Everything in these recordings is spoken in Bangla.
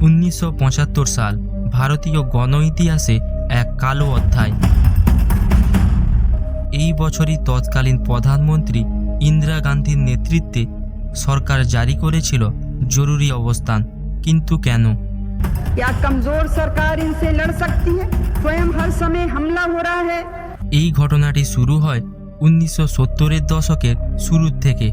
উনিশশো পঁচাত্তর সাল ভারতীয় গণ ইতিহাসে এক কালো অধ্যায়। এই বছরই তৎকালীন প্রধানমন্ত্রী ইন্দিরা গান্ধীর নেতৃত্বে সরকার জারি করেছিল জরুরি অবস্থান। কিন্তু কেন? এই ঘটনাটি শুরু হয় উনিশশো সত্তরের দশকের শুরুর থেকে।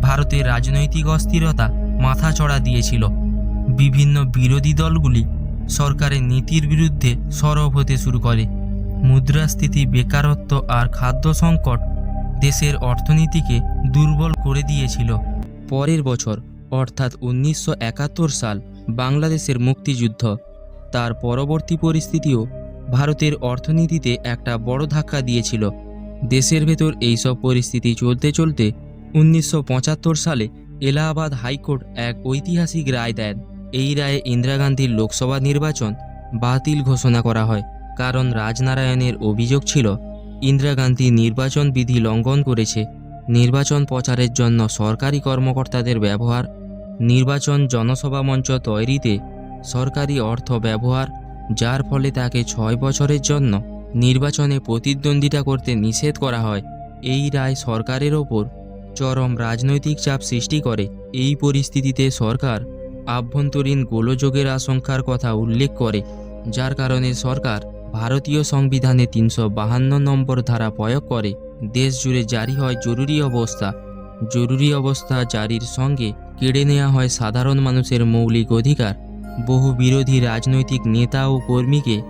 ভারতের রাজনৈতিক অস্থিরতা মাথা চড়া দিয়েছিল। বিভিন্ন বিরোধী দলগুলি সরকারের নীতির বিরুদ্ধে সরব হতে শুরু করে। মুদ্রাস্ফীতি, বেকারত্ব আর খাদ্য সংকট দেশের অর্থনীতিকে দুর্বল করে দিয়েছিল। পরের বছর, অর্থাৎ উনিশশো একাত্তর সাল, বাংলাদেশের মুক্তিযুদ্ধ। তার পরবর্তী পরিস্থিতিও ভারতের অর্থনীতিতে একটা বড় ধাক্কা দিয়েছিল। দেশের ভেতর এইসব পরিস্থিতি চলতে চলতে উনিশশো পঁচাত্তর সালে এলাহাবাদ হাইকোর্ট এক ঐতিহাসিক রায় দেন। এই রায়ে ইন্দিরা গান্ধীর লোকসভা নির্বাচন বাতিল ঘোষণা করা হয়। কারণ রাজনারায়ণের অভিযোগ ছিল, ইন্দিরা গান্ধী নির্বাচন বিধি লঙ্ঘন করেছে। নির্বাচন প্রচারের জন্য সরকারি কর্মকর্তাদের ব্যবহার, নির্বাচন জনসভা মঞ্চ তৈরিতে সরকারি অর্থ ব্যবহার, যার ফলে তাকে ছয় বছরের জন্য নির্বাচনে প্রতিদ্বন্দ্বিতা করতে নিষেধ করা হয়। এই রায় সরকারের ওপর চরম রাজনৈতিক চাপ সৃষ্টি করে। এই পরিস্থিতিতে সরকার আভ্যন্তরীণ গোলযোগের আশঙ্কার কথা উল্লেখ করে, যার কারণে সরকার ভারতীয় সংবিধানে তিনশো বাহান্ন নম্বর ধারা প্রয়োগ করে দেশ জুড়ে জারি হয় জরুরি অবস্থা। জরুরি অবস্থা জারির সঙ্গে কেড়ে নেওয়া হয় সাধারণ মানুষের মৌলিক অধিকার। বহু বিরোধী রাজনৈতিক নেতা ও কর্মীকে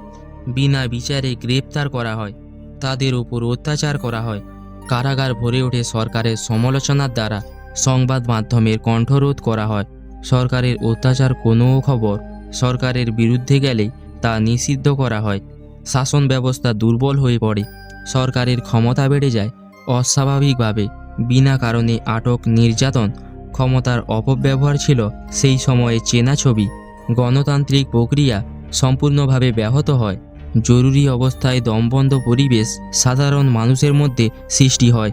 বিনা বিচারে গ্রেপ্তার করা হয়। তাদের উপর অত্যাচার করা হয়। কারাগার ভরে ওঠে সরকারের সমালোচনার দ্বারা সংবাদ মাধ্যমের কণ্ঠরোধ করা হয়। সরকারের অত্যাচার কোনো খবর সরকারের বিরুদ্ধে গেলে তা নিষিদ্ধ করা হয়। শাসন ব্যবস্থা দুর্বল হয়ে পড়ে। সরকারের ক্ষমতা বেড়ে যায় অস্বাভাবিকভাবে। বিনা কারণে আটক নির্যাতন, ক্ষমতার অপব্যবহার ছিল সেই সময়ে চেনা ছবি। গণতান্ত্রিক প্রক্রিয়া সম্পূর্ণভাবে ব্যাহত হয়। জরুরি অবস্থায় দমবন্ধ পরিবেশ সাধারণ মানুষের মধ্যে সৃষ্টি হয়।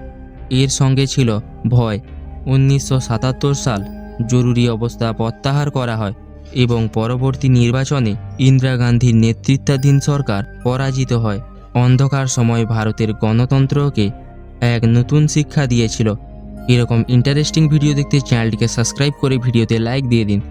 এর সঙ্গে ছিল ভয়। উনিশশো সাতাত্তর সাল জরুরি অবস্থা প্রত্যাহার করা হয় এবং পরবর্তী নির্বাচনে ইন্দিরা গান্ধীর নেতৃত্বাধীন সরকার পরাজিত হয়। অন্ধকার সময় ভারতের গণতন্ত্রকে এক নতুন শিক্ষা দিয়েছিল। এরকম ইন্টারেস্টিং ভিডিও দেখতে চ্যানেলটিকে সাবস্ক্রাইব করে ভিডিওতে লাইক দিয়ে দিন।